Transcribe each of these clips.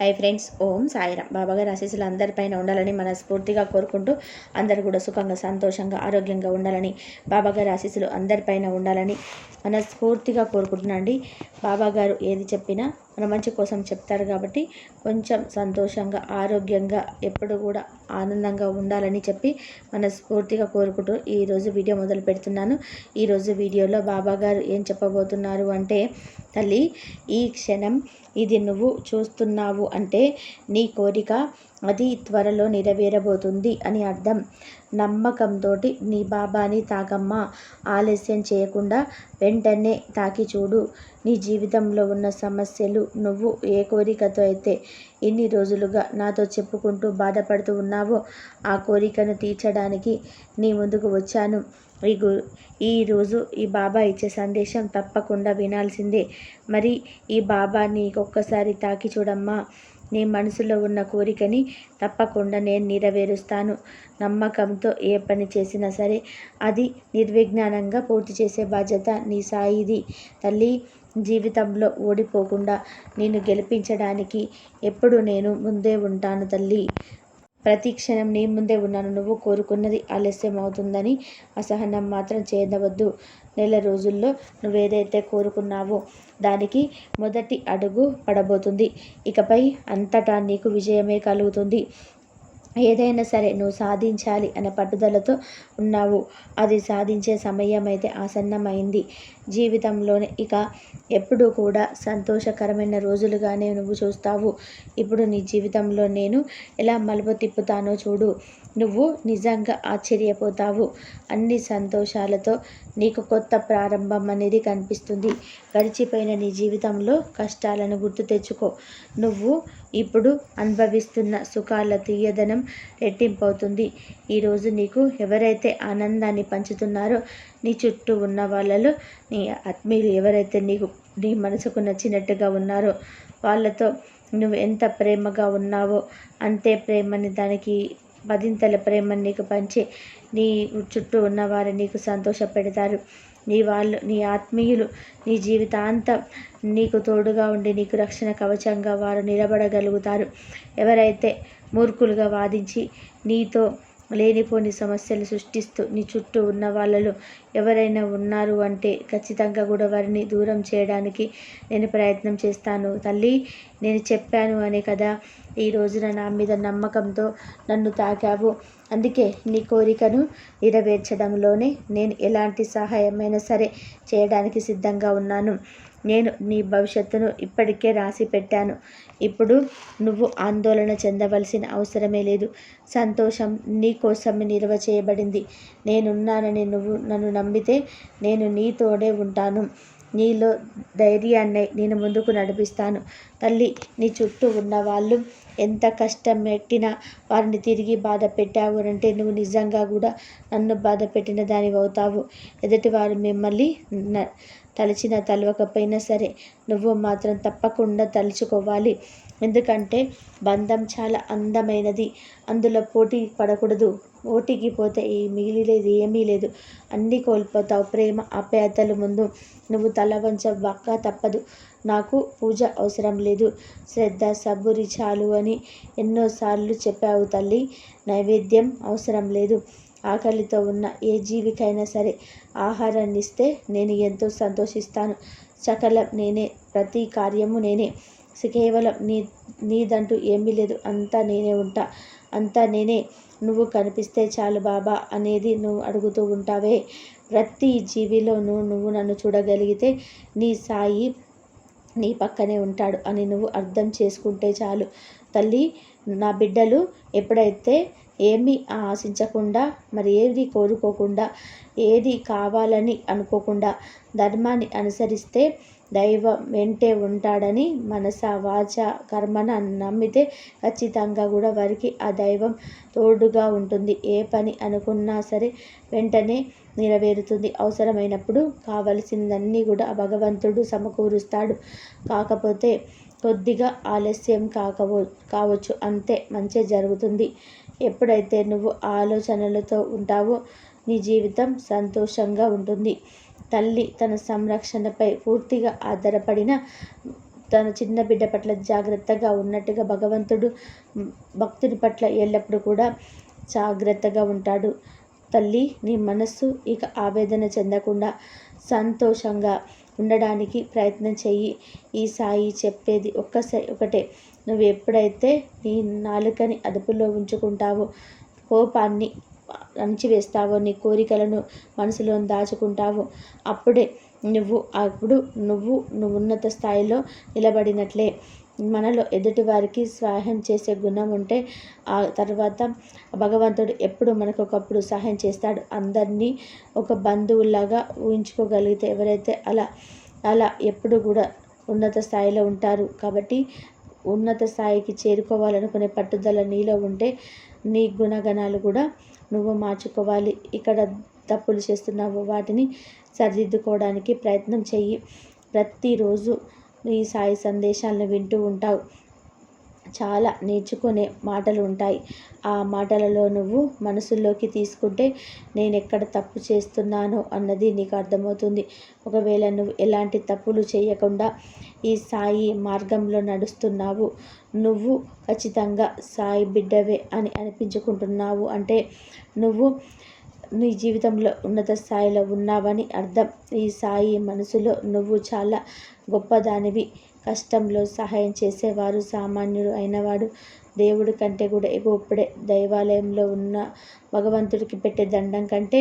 Hi friends ఓం సాయిరామ్. బాబాగారి ఆశీస్సులు అందరిపైన ఉండాలని మనస్ఫూర్తిగా కోరుకుంటూ అందరూ కూడా సుఖంగా సంతోషంగా ఆరోగ్యంగా ఉండాలని బాబాగారి ఆశీస్సులు అందరిపైన ఉండాలని మనస్ఫూర్తిగా కోరుకుంటున్నాండి బాబాగారు ఏది చెప్పినా మన మంచి కోసం చెప్తారు కాబట్టి కొంచెం సంతోషంగా ఆరోగ్యంగా ఎప్పుడు కూడా ఆనందంగా ఉండాలని చెప్పి మనస్ఫూర్తిగా కోరుకుంటూ ఈరోజు వీడియో మొదలు పెడుతున్నాను. ఈరోజు వీడియోలో బాబాగారు ఏం చెప్పబోతున్నారు అంటే తల్లి ఈ క్షణం ఇది నువ్వు చూస్తున్నావు అంటే నీ కోరిక అది త్వరలో నెరవేరబోతుంది అని అర్థం. నమ్మకంతో నీ బాబాని తాకమ్మా ఆలస్యం చేయకుండా వెంటనే తాకి చూడు. నీ జీవితంలో ఉన్న సమస్యలు నువ్వు ఏ కోరికతో అయితే ఇన్ని రోజులుగా నాతో చెప్పుకుంటూ బాధపడుతూ ఉన్నావో ఆ కోరికను తీర్చడానికి నీ ముందుకు వచ్చాను. ఈ గు ఈరోజు ఈ బాబా ఇచ్చే సందేశం తప్పకుండా వినాల్సిందే. మరి ఈ బాబా నీకొక్కసారి తాకి చూడమ్మా. నీ మనసులో ఉన్న కోరికని తప్పకుండా నేను నెరవేరుస్తాను. నమ్మకంతో ఏ పని చేసినా సరే అది నిర్విజ్ఞానంగా పూర్తి చేసే బాధ్యత నీ సాయిది. తల్లి జీవితంలో ఓడిపోకుండా నేను గెలిపించడానికి ఎప్పుడు నేను ముందే ఉంటాను తల్లి. ప్రతి క్షణం నీ ముందే ఉన్నాను. నువ్వు కోరుకున్నది ఆలస్యం అవుతుందని అసహనం మాత్రం చేయవద్దు. నెల రోజుల్లో నువ్వేదైతే కోరుకున్నావో దానికి మొదటి అడుగు పడబోతుంది. ఇకపై అంతటా నీకు విజయమే కలుగుతుంది. ఏదైనా సరే నువ్వు సాధించాలి అనే పట్టుదలతో ఉన్నావు. అది సాధించే సమయం అయితే ఆసన్నమైంది. జీవితంలోనే ఇక ఎప్పుడూ కూడా సంతోషకరమైన రోజులుగానే నువ్వు చూస్తావు. ఇప్పుడు నీ జీవితంలో నేను ఎలా మలుపు తిప్పుతానో చూడు. నువ్వు నిజంగా ఆశ్చర్యపోతావు. అన్ని సంతోషాలతో నీకు కొత్త ప్రారంభం అనేది కనిపిస్తుంది. గడిచిపోయిన నీ జీవితంలో కష్టాలను గుర్తు తెచ్చుకో. నువ్వు ఇప్పుడు అనుభవిస్తున్న సుఖాల తీయదనం రెట్టింపవుతుంది. ఈరోజు నీకు ఎవరైతే ఆనందాన్ని పంచుతున్నారో నీ చుట్టూ ఉన్న వాళ్ళలో నీ ఆత్మీయులు ఎవరైతే నీకు నీ మనసుకు నచ్చినట్టుగా ఉన్నారో వాళ్ళతో నువ్వు ఎంత ప్రేమగా ఉన్నావో అంతే ప్రేమని దానికి పదింతల ప్రేమని నీకు పంచి నీ చుట్టూ ఉన్న వారు నీకు సంతోషపెడతారు. నీ వాళ్ళు నీ ఆత్మీయులు నీ జీవితాంతం నీకు తోడుగా ఉండి నీకు రక్షణ కవచంగా వారు నిలబడగలుగుతారు. ఎవరైతే మూర్ఖులుగా వాదించి నీతో లేనిపోని సమస్యలు సృష్టిస్తూ నీ చుట్టూ ఉన్న వాళ్ళలో ఎవరైనా ఉన్నారు అంటే ఖచ్చితంగా కూడా వారిని దూరం చేయడానికి నేను ప్రయత్నం చేస్తాను. తల్లి నేను చెప్పాను అనే కదా ఈ రోజున నా మీద నమ్మకంతో నన్ను తాకావు. అందుకే నీ కోరికను నెరవేర్చడంలోనే నేను ఎలాంటి సహాయమైనా సరే చేయడానికి సిద్ధంగా ఉన్నాను. నేను నీ భవిష్యత్తును ఇప్పటికే రాసి పెట్టాను ఇప్పుడు నువ్వు ఆందోళన చెందవలసిన అవసరమే లేదు. సంతోషం నీ కోసం నిల్వ చేయబడింది. నేనున్నానని నువ్వు నన్ను నమ్మితే నేను నీతోడే ఉంటాను. నీలో ధైర్యాన్ని నేను ముందుకు నడిపిస్తాను. తల్లి నీ చుట్టూ ఉన్న వాళ్ళు ఎంత కష్టం పెట్టినా వారిని తిరిగి బాధ పెట్టావు అంటే నువ్వు నిజంగా కూడా నన్ను బాధ పెట్టిన దానివి అవుతావు. ఎదుటి వారు మిమ్మల్ని తలచిన తలవకపోయినా సరే నువ్వు మాత్రం తప్పకుండా తలుచుకోవాలి. ఎందుకంటే బంధం చాలా అందమైనది. అందులో పోటీ పడకూడదు. పోటీకి పోతే ఏ మిగిలిలేదు ఏమీ లేదు. అన్నీ కోల్పోతావు. ప్రేమ ఆప్యాయతలు ముందు నువ్వు తల వంచవక్క తప్పదు. నాకు పూజ అవసరం లేదు. శ్రద్ధ సబ్బురి చాలు అని ఎన్నోసార్లు చెప్పావు తల్లి. నైవేద్యం అవసరం లేదు. ఆకలితో ఉన్న ఏ జీవికైనా సరే ఆహారాన్ని ఇస్తే నేను ఎంతో సంతోషిస్తాను. సకలం నేనే ప్రతి కార్యము నేనే. కేవలం నీ నీదంటూ ఏమీ లేదు. అంతా నేనే ఉంటా. అంతా నేనే. నువ్వు కనిపిస్తే చాలు బాబా అనేది నువ్వు అడుగుతూ ఉంటావే. ప్రతి జీవిలోనూ నువ్వు నన్ను చూడగలిగితే నీ సాయి నీ పక్కనే ఉంటాడు అని నువ్వు అర్థం చేసుకుంటే చాలు. తల్లి నా బిడ్డలు ఎప్పుడైతే ఏమీ ఆశించకుండా మరి ఏది కోరుకోకుండా ఏది కావాలని అనుకోకుండా ధర్మాన్ని అనుసరిస్తే దైవం వెంటే ఉంటాడని మనస వాచ కర్మన నమ్మితే ఖచ్చితంగా కూడా వారికి ఆ దైవం తోడుగా ఉంటుంది. ఏ పని అనుకున్నా సరే వెంటనే నెరవేరుతుంది. అవసరమైనప్పుడు కావలసిందన్నీ కూడా భగవంతుడు సమకూరుస్తాడు. కాకపోతే కొద్దిగా ఆలస్యం కాకవో కావచ్చు. అంతే మంచి జరుగుతుంది. ఎప్పుడైతే నువ్వు ఆలోచనలతో ఉంటావో నీ జీవితం సంతోషంగా ఉంటుంది. తల్లి తన సంరక్షణపై పూర్తిగా ఆధారపడిన తన చిన్న బిడ్డ పట్ల జాగ్రత్తగా ఉన్నట్టుగా భగవంతుడు భక్తుని పట్ల ఎల్లప్పుడూ కూడా జాగ్రత్తగా ఉంటాడు. తల్లి నీ మనస్సు ఇక ఆవేదన చెందకుండా సంతోషంగా ఉండడానికి ప్రయత్నం చెయ్యి. ఈ సాయి చెప్పేది ఒక్కసారి ఒకటే. నువ్వు ఎప్పుడైతే నీ నాలుకని అదుపులో ఉంచుకుంటావో కోపాన్ని అణిచివేస్తావో నీ కోరికలను మనసులో దాచుకుంటావో. అప్పుడే నువ్వు అప్పుడు నువ్వు నువ్వు ఉన్నత స్థాయిలో నిలబడినట్లే. మనలో ఎదుటి వారికి సహాయం చేసే గుణం ఉంటే ఆ తర్వాత భగవంతుడు ఎప్పుడు మనకు ఒకప్పుడు సహాయం చేస్తాడు. అందరినీ ఒక బంధువులాగా ఊహించుకోగలిగితే ఎవరైతే అలా అలా ఎప్పుడు కూడా ఉన్నత స్థాయిలో ఉంటారు. కాబట్టి ఉన్నత స్థాయికి చేరుకోవాలనుకునే పట్టుదల నీలో ఉంటే నీ గుణగణాలు కూడా నువ్వు మార్చుకోవాలి. ఇక్కడ తప్పులు చేస్తున్నావు. వాటిని సరిదిద్దుకోవడానికి ప్రయత్నం చెయ్యి. ప్రతిరోజు ఈ సాయి సందేశాలను వింటూ ఉంటావు. చాలా నేర్చుకునే మాటలు ఉంటాయి ఆ మాటలలో నువ్వు మనసులోకి తీసుకుంటే నేను ఎక్కడ తప్పు చేస్తున్నానో అన్నది నీకు అర్థమవుతుంది. ఒకవేళ నువ్వు ఎలాంటి తప్పులు చేయకుండా ఈ సాయి మార్గంలో నడుస్తున్నావు నువ్వు ఖచ్చితంగా సాయి బిడ్డవే అని అనిపించుకుంటున్నావు అంటే నువ్వు నీ జీవితంలో ఉన్నత స్థాయిలో ఉన్నావని అర్థం. ఈ సాయి మనసులో నువ్వు చాలా గొప్పదానివి. కష్టంలో సహాయం చేసేవారు. సామాన్యుడు అయినవాడు దేవుడి కంటే కూడా ఎగొప్పుడే దైవాలయంలో ఉన్న భగవంతుడికి పెట్టే దండం కంటే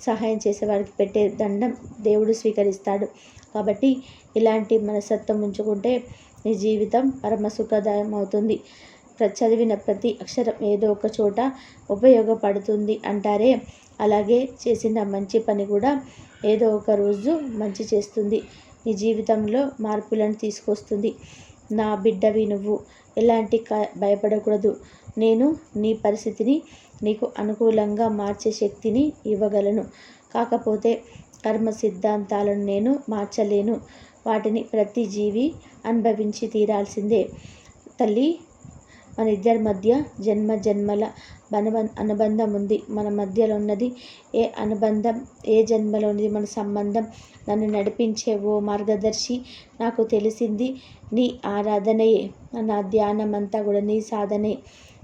సహాయం చేసేవాడికి పెట్టే దండం దేవుడు స్వీకరిస్తాడు. కాబట్టి ఇలాంటి మనస్తత్వం ఉంచుకుంటే నీ జీవితం పరమ సుఖదాయం అవుతుంది చదివిన ప్రతి అక్షరం ఏదో ఒక చోట ఉపయోగపడుతుంది అంటారే. అలాగే చేసిన మంచి పని కూడా ఏదో ఒక రోజు మంచి చేస్తుంది. నీ జీవితంలో మార్పులను తీసుకొస్తుంది. నా బిడ్డవి నువ్వు. ఎలాంటి క భయపడకూడదు. నేను నీ పరిస్థితిని నీకు అనుకూలంగా మార్చే శక్తిని ఇవ్వగలను. కాకపోతే కర్మ సిద్ధాంతాలను నేను మార్చలేను. వాటిని ప్రతి జీవి అనుభవించి తీరాల్సిందే. తల్లి మన ఇద్దరి మధ్య జన్మ జన్మల బనబ అనుబంధం ఉంది. మన మధ్యలో ఉన్నది ఏ అనుబంధం ఏ జన్మలో ఉన్నది మన సంబంధం నన్ను నడిపించే ఓ మార్గదర్శి నాకు తెలిసింది. నీ ఆరాధనయే నా ధ్యానం అంతా కూడా నీ సాధనే.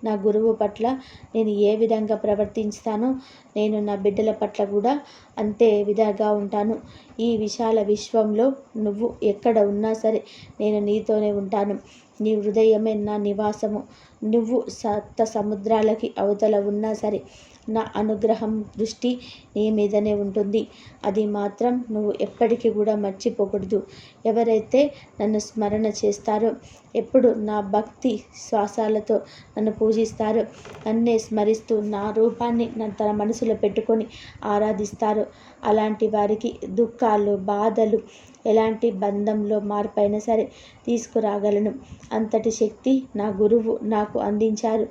నా గురువు పట్ల నేను ఏ విధంగా ప్రవర్తిస్తానో నేను నా బిడ్డల పట్ల కూడా అంతే విధంగా ఉంటాను. ఈ విశాల విశ్వంలో నువ్వు ఎక్కడ ఉన్నా సరే నేను నీతోనే ఉంటాను. నీ హృదయమే నా నివాసము. నువ్వు సప్త సముద్రాలకి అవతల ఉన్నా సరే నా అనుగ్రహం దృష్టి నీ మీదనే ఉంటుంది. అది మాత్రం నువ్వు ఎప్పటికీ కూడా మర్చిపోకూడదు. ఎవరైతే నన్ను స్మరణ చేస్తారో ఎప్పుడు నా భక్తి శ్వాసాలతో నన్ను పూజిస్తారో నన్నే స్మరిస్తూ నా రూపాన్ని తన మనసులో పెట్టుకొని ఆరాధిస్తారో అలాంటి వారికి దుఃఖాలు బాధలు ఎలాంటి బంధంలో మార్పైనా సరే తీసుకురాగలను. అంతటి శక్తి నా గురువు నాకు నాకు అందించారు.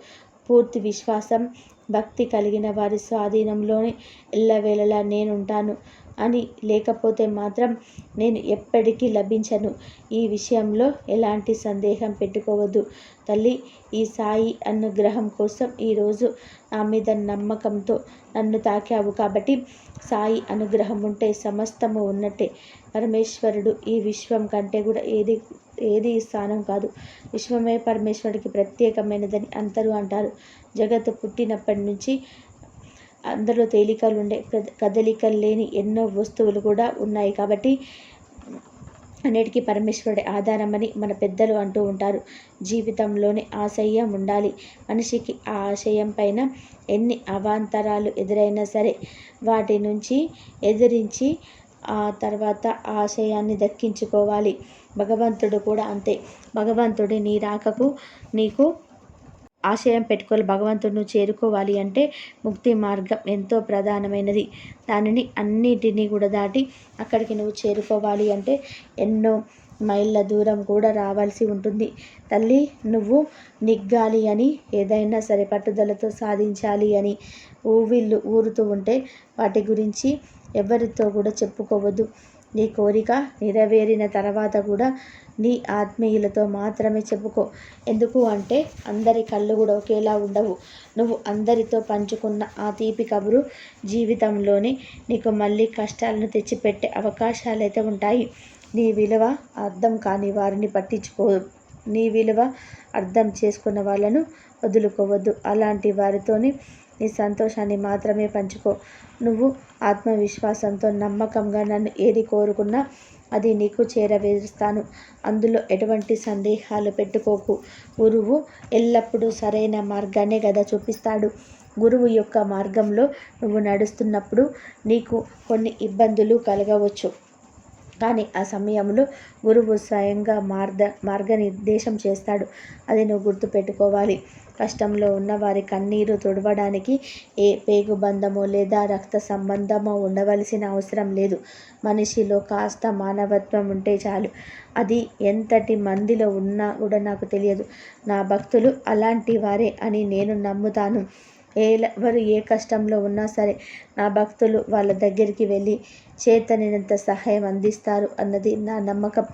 పూర్తి విశ్వాసం భక్తి కలిగిన వారి స్వాధీనంలోనే ఎల్లవేళలా నేనుంటాను అని లేకపోతే మాత్రం నేను ఎప్పటికీ లభించను. ఈ విషయంలో ఎలాంటి సందేహం పెట్టుకోవద్దు. తల్లి ఈ సాయి అనుగ్రహం కోసం ఈరోజు నా మీద నమ్మకంతో నన్ను తాకావు కాబట్టి సాయి అనుగ్రహం ఉంటే సమస్తము ఉన్నట్టే. పరమేశ్వరుడు ఈ విశ్వం కంటే కూడా ఏది ఏది స్థానం కాదు. విశ్వమే పరమేశ్వరుడికి ప్రత్యేకమైనదని అందరూ అంటారు. జగత్తు పుట్టినప్పటి నుంచి అందరూ తేలికలు ఉండే కదలికలు లేని ఎన్నో వస్తువులు కూడా ఉన్నాయి కాబట్టి అన్నిటికీ పరమేశ్వరుడి ఆధారమని మన పెద్దలు అంటూ ఉంటారు. జీవితంలోని ఆశయం ఉండాలి. మనిషికి ఆ ఆశయం పైన ఎన్ని అవాంతరాలు ఎదురైనా సరే వాటి నుంచి ఎదిరించి ఆ తర్వాత ఆశయాన్ని దక్కించుకోవాలి. భగవంతుడు కూడా అంతే. భగవంతుడి నీ రాకకు నీకు ఆశయం పెట్టుకోవాలి. భగవంతుడిని చేరుకోవాలి అంటే ముక్తి మార్గం ఎంతో ప్రధానమైనది. దానిని అన్నిటినీ కూడా దాటి అక్కడికి నువ్వు చేరుకోవాలి అంటే ఎన్నో మైళ్ళ దూరం కూడా రావాల్సి ఉంటుంది. తల్లి నువ్వు నిగ్గాలి అని ఏదైనా సరే పట్టుదలతో సాధించాలి అని ఊవిళ్ళు ఊరుతూ ఉంటే వాటి గురించి ఎవరితో కూడా చెప్పుకోవద్దు. నీ కోరిక నెరవేరిన తర్వాత కూడా నీ ఆత్మీయులతో మాత్రమే చెప్పుకో. ఎందుకు అంటే అందరి కళ్ళు కూడా ఒకేలా ఉండవు. నువ్వు అందరితో పంచుకున్న ఆ తీపి కబురు జీవితంలోనే నీకు మళ్ళీ కష్టాలను తెచ్చిపెట్టే అవకాశాలు అయితే ఉంటాయి. నీ విలువ అర్థం కాని వారిని పట్టించుకో. నీ విలువ అర్థం చేసుకున్న వాళ్ళను వదులుకోవద్దు. అలాంటి వారితోని నీ సంతోషాన్ని మాత్రమే పంచుకో. నువ్వు ఆత్మవిశ్వాసంతో నమ్మకంగా నన్ను ఏది కోరుకున్నా అది నీకు చేరవేరుస్తాను. అందులో ఎటువంటి సందేహాలు పెట్టుకోకు. గురువు ఎల్లప్పుడూ సరైన మార్గాన్నే కదా చూపిస్తాడు. గురువు యొక్క మార్గంలో నువ్వు నడుస్తున్నప్పుడు నీకు కొన్ని ఇబ్బందులు కలగవచ్చు. కానీ ఆ సమయంలో గురువు స్వయంగా మార్గ మార్గనిర్దేశం చేస్తాడు. అది నువ్వు గుర్తుపెట్టుకోవాలి. కష్టంలో ఉన్న వారి కన్నీరు తుడవడానికి ఏ పేగుబంధమో లేదా రక్త సంబంధమో ఉండవలసిన అవసరం లేదు. మనిషిలో కాస్త మానవత్వం ఉంటే చాలు. అది ఎంతటి మందిలో ఉన్నా కూడా నాకు తెలియదు. నా భక్తులు అలాంటి వారే అని నేను నమ్ముతాను. ఎవరు ఏ కష్టంలో ఉన్నా సరే నా భక్తులు వాళ్ళ దగ్గరికి వెళ్ళి చేతనినంత సహాయం అందిస్తారు అన్నది నా నమ్మకం.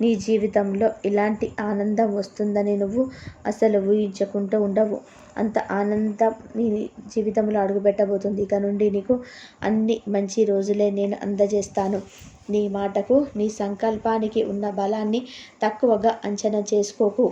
నీ జీవితంలో ఇలాంటి ఆనందం వస్తుందని నువ్వు అసలు ఊహించకుండా ఉండవు. అంత ఆనందం నీ జీవితంలో అడుగుపెట్టబోతుంది. ఇక నుండి నీకు అన్ని మంచి రోజులే నేను అందజేస్తాను. నీ మాటకు నీ సంకల్పానికి ఉన్న బలాన్ని తక్కువగా అంచనా చేసుకోకు.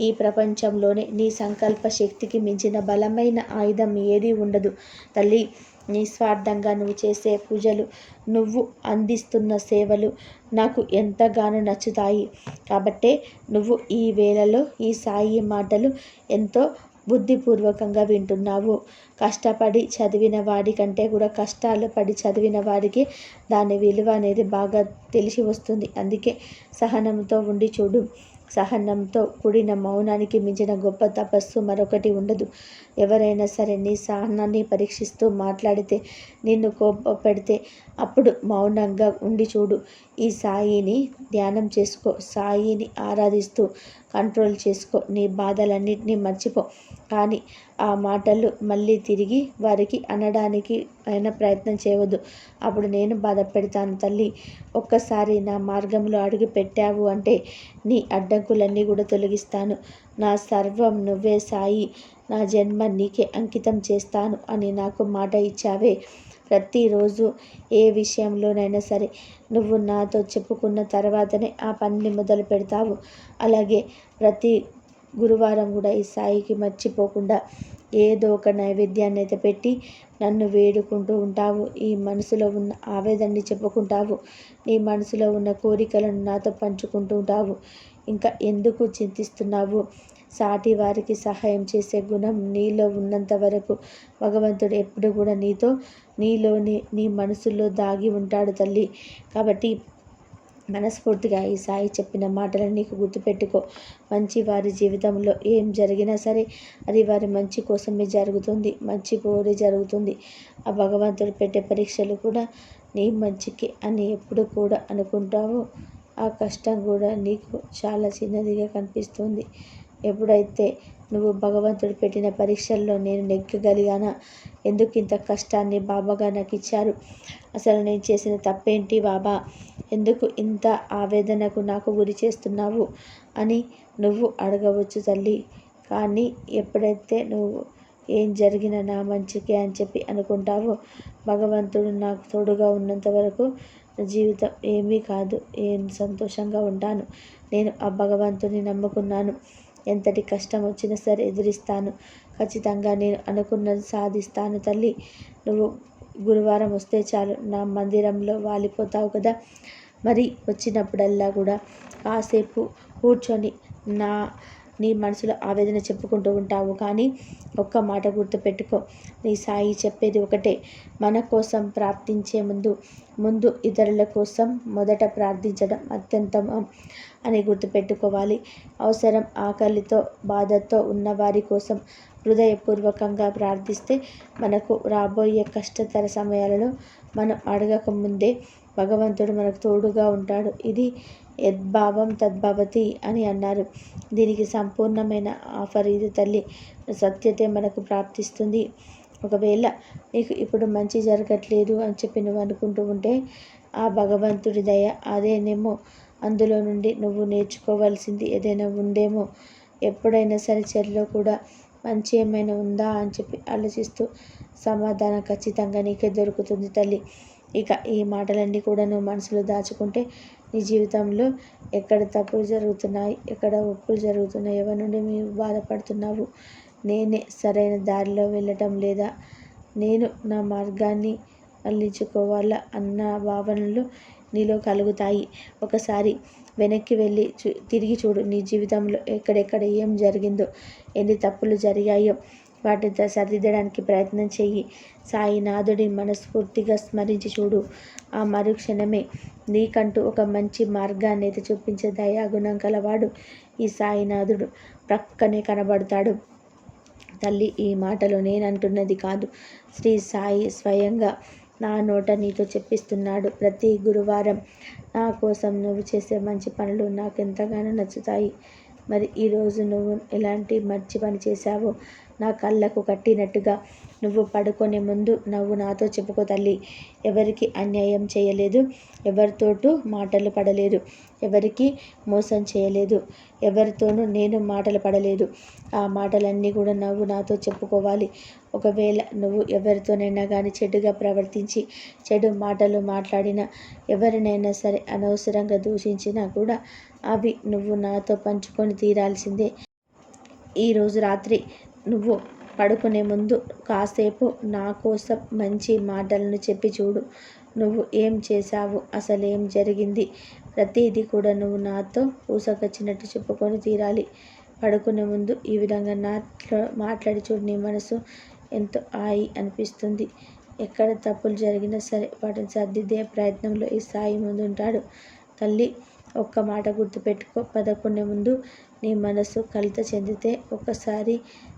ఈ ప్రపంచంలోనే నీ సంకల్ప శక్తికి మించిన బలమైన ఆయుధం ఏదీ ఉండదు. తల్లి నిస్వార్థంగా నువ్వు చేసే పూజలు నువ్వు అందిస్తున్న సేవలు నాకు ఎంతగానో నచ్చుతాయి. కాబట్టే నువ్వు ఈ వేళలో ఈ సాయి మాటలు ఎంతో బుద్ధిపూర్వకంగా వింటున్నావు. కష్టపడి చదివిన వాడి కంటే కూడా కష్టాలు పడి చదివిన వాడికి దాని విలువ అనేది బాగా తెలిసి వస్తుంది. అందుకే సహనంతో ఉండి చూడు. సహనంతో కూడిన మౌనానికి మించిన గొప్ప తపస్సు మరొకటి ఉండదు. ఎవరైనా సరే నీ సహనాన్ని పరీక్షిస్తూ మాట్లాడితే నిన్ను కోప పెడితే అప్పుడు మౌనంగా ఉండి చూడు. ఈ సాయిని ధ్యానం చేసుకో. సాయిని ఆరాధిస్తూ కంట్రోల్ చేసుకో నీ బాధలన్నింటినీ మర్చిపో. కానీ ఆ మాటలు మళ్ళీ తిరిగి వారికి అనడానికి అయినా ప్రయత్నం చేయవద్దు. అప్పుడు నేను బాధ పెడతాను తల్లి. ఒక్కసారి నా మార్గంలో అడుగు పెట్టావు అంటే నీ అడ్డంకులన్నీ కూడా తొలగిస్తాను. నా సర్వం నువ్వే సాయి. నా జన్మ నీకే అంకితం చేస్తాను అని నాకు మాట ఇచ్చావే. ప్రతిరోజు ఏ విషయంలోనైనా సరే నువ్వు నాతో చెప్పుకున్న తర్వాతనే ఆ పనిని మొదలు పెడతావు. అలాగే ప్రతి గురువారం కూడా ఈ సాయికి మర్చిపోకుండా ఏదో ఒక నైవేద్యాన్ని అయితే పెట్టి నన్ను వేడుకుంటూ ఉంటావు. ఈ మనసులో ఉన్న ఆవేదనని చెప్పుకుంటావు. నీ మనసులో ఉన్న కోరికలను నాతో పంచుకుంటూ ఉంటావు. ఇంకా ఎందుకు చింతిస్తున్నావు? సాటి వారికి సహాయం చేసే గుణం నీలో ఉన్నంత వరకు. భగవంతుడు ఎప్పుడు కూడా నీతో నీలోని నీ మనసులో దాగి ఉంటాడు తల్లి. కాబట్టి మనస్ఫూర్తిగా ఈ సాయి చెప్పిన మాటలను నీకు గుర్తుపెట్టుకో. మంచి వారి జీవితంలో ఏం జరిగినా సరే అది వారి మంచి కోసమే జరుగుతుంది. మంచి పోరే జరుగుతుంది. ఆ భగవంతుడు పెట్టే పరీక్షలు కూడా నీ మంచికి అని ఎప్పుడు కూడా అనుకుంటావో. ఆ కష్టం కూడా నీకు చాలా చిన్నదిగా కనిపిస్తుంది. ఎప్పుడైతే నువ్వు భగవంతుడు పెట్టిన పరీక్షల్లో నేను నెగ్గగలిగానా? ఎందుకు ఇంత కష్టాన్ని బాబాగా నాకు ఇచ్చారు? అసలు నేను చేసిన తప్పేంటి బాబా? ఎందుకు ఇంత ఆవేదనకు నాకు గురి చేస్తున్నావు? అని నువ్వు అడగవచ్చు తల్లి. కానీ ఎప్పుడైతే నువ్వు ఏం జరిగినా నా మంచికే అని చెప్పి అనుకుంటావో భగవంతుడు నాకు తోడుగా ఉన్నంత వరకు జీవితం ఏమీ కాదు. ఏం సంతోషంగా ఉంటాను. నేను ఆ భగవంతుని నమ్ముకున్నాను. ఎంతటి కష్టం వచ్చినా సరే ఎదురిస్తాను. ఖచ్చితంగా నేను అనుకున్నది సాధిస్తాను తల్లి. నువ్వు గురువారం వస్తే చాలు. నా మందిరంలో వాలిపోతావు కదా. మరి వచ్చినప్పుడల్లా కూడా కాసేపు కూర్చొని నా నీ మనసులో ఆవేదన చెప్పుకుంటూ ఉంటావు. కానీ ఒక్క మాట గుర్తుపెట్టుకో. నీ సాయి చెప్పేది ఒకటే. మన కోసం ప్రార్థించే ముందు ముందు ఇతరుల కోసం మొదట ప్రార్థించడం అత్యంతం అని గుర్తుపెట్టుకోవాలి. అవసరం ఆకలితో బాధతో ఉన్నవారి కోసం హృదయపూర్వకంగా ప్రార్థిస్తే మనకు రాబోయే కష్టతర సమయాలలో మనం అడగకముందే భగవంతుడు మనకు తోడుగా ఉంటాడు. ఇది యద్భావం తద్భవతి అని అన్నారు. దీనికి సంపూర్ణమైన ఆఫర్ ఇది తల్లి. సత్యతే మనకు ప్రాప్తిస్తుంది. ఒకవేళ నీకు ఇప్పుడు మంచి జరగట్లేదు అని చెప్పి నువ్వు అనుకుంటూ ఉంటే ఆ భగవంతుడి దయ అదేనేమో అందులో నుండి నువ్వు నేర్చుకోవాల్సింది ఏదైనా ఉందేమో. ఎప్పుడైనా సరే చెల్లో కూడా మంచి ఏమైనా ఉందా అని చెప్పి ఆలోచిస్తూ సమాధానం ఖచ్చితంగా నీకే దొరుకుతుంది తల్లి. ఇక ఈ మాటలన్నీ కూడా నువ్వు మనసులో దాచుకుంటే నీ జీవితంలో ఎక్కడ తప్పులు జరుగుతున్నాయి ఎక్కడ ఒప్పులు జరుగుతున్నాయి ఎవరి నుండి మీరు బాధపడుతున్నావు? నేనే సరైన దారిలో వెళ్ళటం లేదా? నేను నా మార్గాన్ని మళ్ళించుకోవాలా అన్న భావనలు నీలో కలుగుతాయి. ఒకసారి వెనక్కి వెళ్ళి చూ తిరిగి చూడు నీ జీవితంలో ఎక్కడెక్కడ ఏం జరిగిందో ఎన్ని తప్పులు జరిగాయో. వాటిని సరిదిద్దడానికి ప్రయత్నం చెయ్యి. సాయినాథుడి మనస్ఫూర్తిగా స్మరించి చూడు. ఆ మరుక్షణమే. నీకంటూ ఒక మంచి మార్గాన్ని అయితే చూపించే దయాగుణం కలవాడు ఈ సాయినాథుడు. ప్రక్కనే కనబడతాడు. తల్లి ఈ మాటలు నేనంటున్నది కాదు. శ్రీ సాయి స్వయంగా నా నోట నీతో చెప్పిస్తున్నాడు ప్రతి గురువారం. నా కోసం నువ్వు చేసే మంచి పనులు నాకు ఎంతగానో నచ్చుతాయి. మరి ఈరోజు నువ్వు ఎలాంటి మంచి పని చేశావో నా కళ్ళకు కట్టినట్టుగా నువ్వు పడుకునే ముందు నువ్వు నాతో చెప్పుకో తల్లి. ఎవరికి అన్యాయం చేయలేదు ఎవరితోటూ మాటలు పడలేదు ఎవరికి మోసం చేయలేదు ఎవరితోనూ నేను మాటలు పడలేదు. ఆ మాటలన్నీ కూడా నువ్వు నాతో చెప్పుకోవాలి. ఒకవేళ నువ్వు ఎవరితోనైనా కానీ చెడుగా ప్రవర్తించి చెడు మాటలు మాట్లాడినా ఎవరినైనా సరే అనవసరంగా దూషించినా కూడా అవి నువ్వు నాతో పంచుకొని తీరాల్సిందే. ఈరోజు రాత్రి నువ్వు పడుకునే ముందు కాసేపు నా కోసం మంచి మాటలను చెప్పి చూడు. నువ్వు ఏం చేశావు? అసలేం జరిగింది? ప్రతిదీ కూడా నువ్వు నాతో పూసకొచ్చినట్టు చెప్పుకొని తీరాలి. పడుకునే ముందు ఈ విధంగా నాట్లో మాట్లాడి చూడు. నీ మనసు ఎంతో హాయి అనిపిస్తుంది. ఎక్కడ తప్పులు జరిగినా సరే వాటిని సర్దిద్దే ప్రయత్నంలో ఈ సాయి ముందు ఉంటాడు తల్లి ఒక్క మాట గుర్తుపెట్టుకో. పదకొండే ముందు నీ మనసు కలిత చెందితే ఒక్కసారి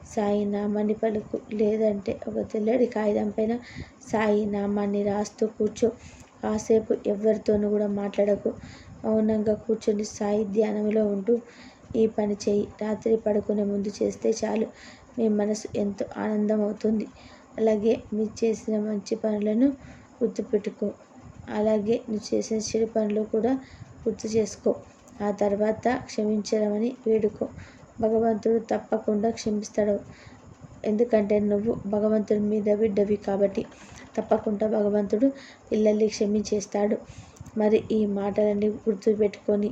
సాయి నామాన్ని పలుకు లేదంటే ఒక తెల్లడి కాగితం పైన సాయి నామాన్ని రాస్తూ కూర్చో. కాసేపు ఎవరితోనూ కూడా మాట్లాడకు. మౌనంగా కూర్చొని సాయి ధ్యానంలో ఉంటూ ఈ పని చేయి రాత్రి పడుకునే ముందు చేస్తే చాలు. మీ మనసు ఎంతో ఆనందం అవుతుంది అలాగే మీరు చేసిన మంచి పనులను గుర్తుపెట్టుకో. అలాగే నువ్వు చేసిన చెడు పనులు కూడా గుర్తు చేసుకో. ఆ తర్వాత క్షమించడమని వేడుకో. భగవంతుడు తప్పకుండా క్షమిస్తాడు. ఎందుకంటే నువ్వు భగవంతుడి మీద బిడ్డవి కాబట్టి తప్పకుండా భగవంతుడు పిల్లల్ని క్షమించేస్తాడు. మరి ఈ మాటలన్నీ గుర్తుపెట్టుకొని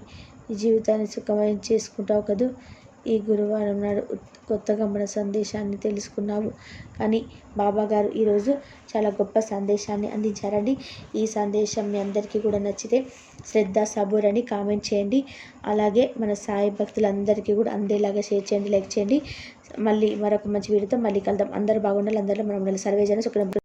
ఈ జీవితాన్ని సుఖమయం చేసుకుంటావు కదూ? ఈ గురువారం నాడు కొత్తగా మన సందేశాన్ని తెలుసుకున్నావు కానీ బాబా గారు ఈరోజు చాలా గొప్ప సందేశాన్ని అందించారండి. ఈ సందేశం మీ అందరికీ కూడా నచ్చితే శ్రద్ధ సబూర్ అని కామెంట్ చేయండి. అలాగే మన సాయి భక్తులందరికీ కూడా అందేలాగా షేర్ చేయండి లైక్ చేయండి. మళ్ళీ మరొక మంచి వీడియోతో మళ్ళీ కలుద్దాం. అందరూ బాగుండాలి అందరిలో మనం సర్వేజన సుఖం